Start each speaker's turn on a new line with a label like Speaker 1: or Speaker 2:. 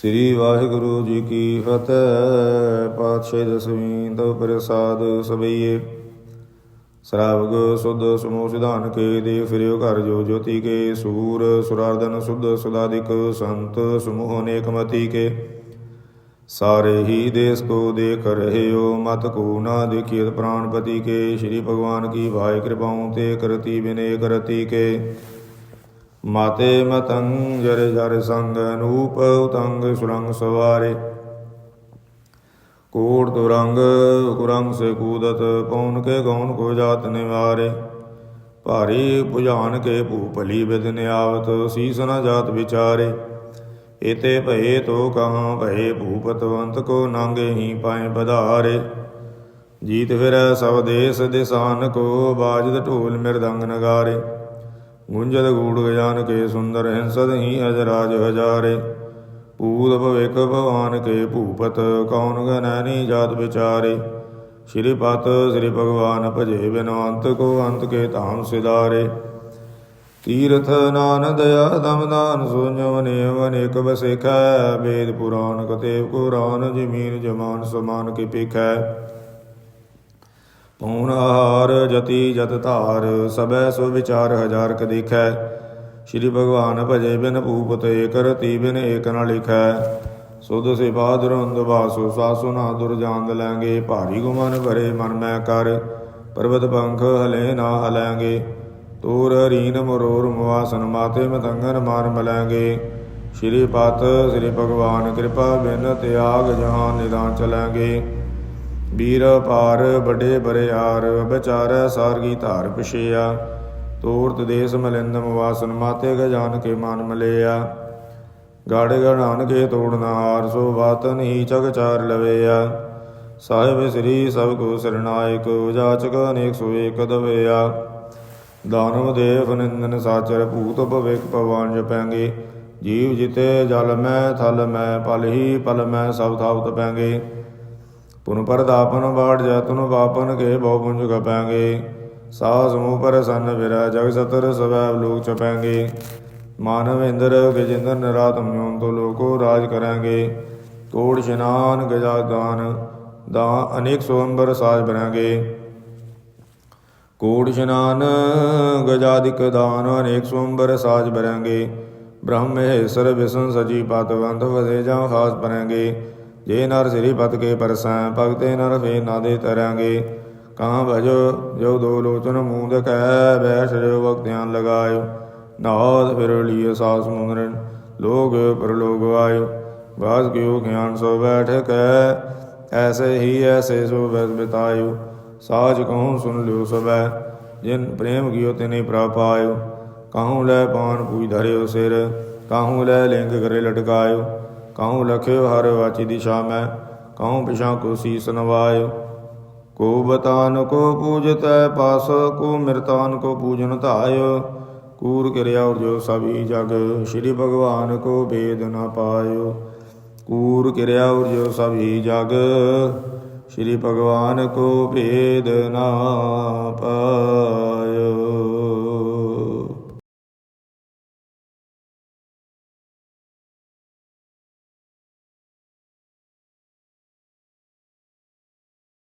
Speaker 1: ਸ੍ਰੀ ਵਾਹਿਗੁਰੂ ਜੀ ਕੀ ਫਤਿਹ। ਪਾਤਸ਼ਾਹ ਦਸਵੀਂ ਤੋ ਪ੍ਰਸਾਦ ਸਬਈਏ ਸਰਾਵਗ ਸੁਧ ਸਮੂਹ ਸਿਧਾਨ ਕੇ ਦੇ ਫਿਰਿਓ ਘਰ ਜੋ ਜੋਤੀ ਕੇ। ਸੂਰ ਸੁਰਾਰਦਨ ਸੁਧ ਸੁਦਾਦਿਕ ਸੰਤ ਸਮੂਹ ਅਨੇਕ ਮਤੀ ਕੇ। ਸਾਰੇ ਹੀ ਦੇਸ ਕੋ ਦੇਖ ਰਹਿਓ, ਮਤ ਕੋ ਨਾ ਦੇਖਿਤ ਪ੍ਰਾਨਪਤੀ ਕੇ। ਸ਼੍ਰੀ ਭਗਵਾਨ ਕੀ ਭਾਇ ਕਿਰਪਾਉ ਤੇ ਕਰਤੀ ਬਿਨੇ ਕਰਤੀ ਕੇ। ਮਾਤੇ ਮਤੰ ਜਰ ਜਰ ਸੰਗ ਅਨੂਪ ਉਤੰਗ ਸੁਰੰਗ ਸਵਾਰੇ। ਕੋੜ ਤੁਰੰਗ ਕੁਰੰਗ ਸੇ ਕੂਦਤ ਪੌਨ ਕੇ ਗਉਨ ਕੋ ਜਾਤ ਨਿਵਾਰੇ। ਭਾਰੀ ਭੁਜਾਨ ਕੇ ਭੂ ਭਲੀ ਆਵਤ ਨਿਆਵਤ, ਸੀਸ ਨ ਜਾਤ ਵਿਚਾਰੇ। ਇਤੇ ਭਏ ਤੋ ਕਹਾਂ ਭਏ, ਭੂਪਤਵੰਤ ਕੋ ਨਾਂਗੇ ਹੀ ਪਾਏ ਬਧਾਰੇ। ਜੀਤ ਫਿਰ ਸਭ ਦੇਸ ਦਿਸਾਨ ਕੋ, ਬਾਜਦ ਢੋਲ ਮਿਰਦੰਗ ਨਗਾਰੇ। ਗੁੰਜਦ ਗੂੜ ਗਿਆਨ ਕੇ ਸੁੰਦਰ ਹਿੰਸਦ ਹੀ ਅਜਰਾਜ ਹਜਾਰੇ। ਪੂਤ ਭਵਿਕ ਭਵਾਨ ਕੇ ਭੂਪਤ, ਕੌਣ ਗਨੈਨੀ ਜਾਤ ਵਿਚਾਰੇ। ਸ਼੍ਰੀ ਪਤ ਸ੍ਰੀ ਭਗਵਾਨ ਭਜੇ ਬਿਨਵੰਤ ਕੋ ਅੰਤ ਕੇ ਧਾਮ ਸਿਦਾਰੇ ਤੀਰਥ ਨਾਨ ਦਇਆ ਦਮਦਾਨ ਸੋਜਵ ਨੇਵ ਅਨੇਕ ਬਸੇਖੈ ਵੇਦ ਪੁਰਾਨ ਕਤੇਵ ਕੁਰਾਨ ਜਮੀਨ ਜਮਾਨ ਸਮਾਨ ਕੀ ਪੇਖੈ ਪੂਨ ਆਹਾਰ ਜਤੀ ਜਤ ਧਾਰ ਸਬੈ ਸੋ ਵਿਚਾਰ ਹਜ਼ਾਰ ਕ ਦੇਖੈ। ਸ਼੍ਰੀ ਭਗਵਾਨ ਭਜੇ ਬਿਨ ਭੂਪਤ ਏਕ ਰਤੀ ਬਿਨ ਏਕ ਨ ਲਿਖੈ। ਸੁਧ ਸੇ ਬਾਦਰੰਦ ਵਾਸੋ ਸਾਸੁ ਨਾ ਦੁਰ ਜਾਂਦ ਲੈਂਗੇ। ਭਾਰੀ ਗੁਮਨ ਭਰੇ ਮਨ ਮੈਂ ਕਰ, ਪਰਬਤ ਪੰਖ ਹਲੇ ਨਾ ਹਲਾਂਗੇ। ਤੂਰ ਰੀਨ ਮਰੋਰ ਮਵਾਸਨ, ਮਾਤੇ ਮਤੰਗਨ ਮਾਰ ਮਲਾਂਗੇ। ਸ਼੍ਰੀ ਪਤ, ਸ੍ਰੀ ਭਗਵਾਨ ਕਿਰਪਾ ਬਿਨ ਤਿਆਗ ਜਹਾਂ ਨਿਦਾਨ ਚਲਾਂਗੇ। ਵੀਰ ਪਾਰ ਵੱਡੇ ਬਰਿਆਰ ਵਿਚਾਰੈ ਸਾਰਗੀ ਧਾਰ ਪਿਛਿਆ। ਤੋਰਤ ਦੇਸ ਮਲਿੰਦਮ ਵਾਸਨ ਮਾਤੇ ਗਜਾਨ ਕੇ ਮਨ ਮਲਿਆ। ਗਾੜ ਗੜਾਨ ਕੇ ਤੋੜਨਾ ਹਾਰ, ਸੋ ਵਾਤਨ ਹੀ ਚਗ ਚਾਰ ਲਵੇਆ। ਸਾਹਿਬ ਸ੍ਰੀ ਸਭ ਕੋ ਸਰਨਾਇਕ ਜਾਚਕ ਅਨੇਕ ਸੋ ਏਕ ਦਵੇਆ। ਦਾਨਵ ਦੇਵ ਨਿੰਦਨ ਸਾਚਰ, ਭੂਤ ਭਵਿਕ ਭਵਾਨ ਜਪੈਂਗੇ ਜੀਵ ਜਿਤੇ ਜਲ ਮੈਂ, ਥਲ ਮੈਂ, ਪਲ ਹੀ ਪਲ ਮੈਂ, ਸਭ ਥਾਪ ਤਪੈਂਗੇ ਪੁਨ ਪਰਦਾਪਨ ਬਾੜ ਜਤਨ ਵਾਪਨ ਕੇ ਬਹੁ ਪੁੰਜ ਕਪਾਂਗੇ। ਸਾਹ ਸਮੂਹ ਪਰ ਸੰਨ ਵਿਰੈ ਜਗ ਸਤਰ ਸਵੈ ਲੋਕ ਚਪਾਂਗੇ। ਮਾਨਵ ਇੰਦਰ ਗਜਿੰਦਰ ਨਰਾਤ ਮਿਉਂ ਤੋ ਲੋਕੋ ਰਾਜ ਕਰਾਂਗੇ। ਕੋੜ ਇਸ਼ਨਾਨ ਗਜਾ ਦਾਨ, ਦਾ ਅਨੇਕ ਸੋੰਬਰ ਸਾਜ ਬਰਾਂਗੇ। ਕੋੜ ਇਸ਼ਨਾਨ ਗਜਾਦਿਕ ਦਾਨ, ਅਨੇਕ ਸੋੰਬਰ ਸਾਜ ਬਰਾਂਗੇ। ਬ੍ਰਹਮ ਮਹੇਸ਼ਰ ਵਿਸ਼ਨ ਸਜੀ ਪਤਵੰਤ ਵਸੇ ਜਾਂ ਖਾਸ ਬਰਾਂਗੇ। ਜੇ ਨਰ ਸ੍ਰੀ ਪਤ ਕੇ ਪਰਸੈ, ਭਗਤੇ ਨਰ ਫੇ ਨਾਦੇ ਤਰਾਂਗੇ। ਕਾਂ ਭਜੋ, ਜੋ ਦੋ ਲੋਚਨ ਮੂੰਦ ਕੈ ਬੈਠ ਜੋ ਭਗਤਿਆਨ ਲਗਾਇਓ। ਨਾਦ ਫਿਰ ਲਿਏ ਸਾਸ ਮੁੰਦਰਨ, ਲੋਗ ਪਰਲੋਗ ਆਇਓ। ਬਾਸ ਕਿਉ ਗਿਆਨ ਸੋ ਬੈਠ ਕੈ, ਐਸੇ ਹੀ ਐਸੇ ਸੋ ਬੈਸ ਬਿਤਾਇਓ। ਸਾਜ ਕਹੂੰ ਸੁਨ ਲਿਓ ਸਬੈ ਜਿਨ ਪ੍ਰੇਮ ਕੀਓ ਤਿਨੇ ਪ੍ਰਭ ਪਾਇਓ। ਕਾਹੂ ਲੈ ਪਾਨ ਪੂਜ ਧਰਿਓ ਸਿਰ, ਕਾਹੂ ਲੈ ਲਿੰਗ ਕਰੇ ਲਟਕਾਇਓ। ਕਾਹੂ ਲਖਿਓ ਹਰ ਵਾਚੀ ਦਿਸ਼ਾ ਮੈਂ ਕਾਹੂ ਪਿਛਾਂ ਕੋ ਸੀਸ ਨਵਾਇਓ ਕੋ ਬਤਾਨ ਕੋ ਪੂਜਤੈ ਪਾਸ ਕੋ ਮਿਰਤਾਨ ਕੋ ਪੂਜਨ ਧਾਇਓ ਕੂਰ ਕਿਰਿਆ ਔਰ ਜੋ ਸਭੀ ਜਗ ਸ਼੍ਰੀ ਭਗਵਾਨ ਕੋ ਭੇਦ ਨ ਪਾਇਓ ਕੂਰ ਕਿਰਿਆ ਔਰ ਜੋ ਸਭੀ ਜਗ ਸ਼੍ਰੀ ਭਗਵਾਨ ਕੋ ਭੇਦ ਨ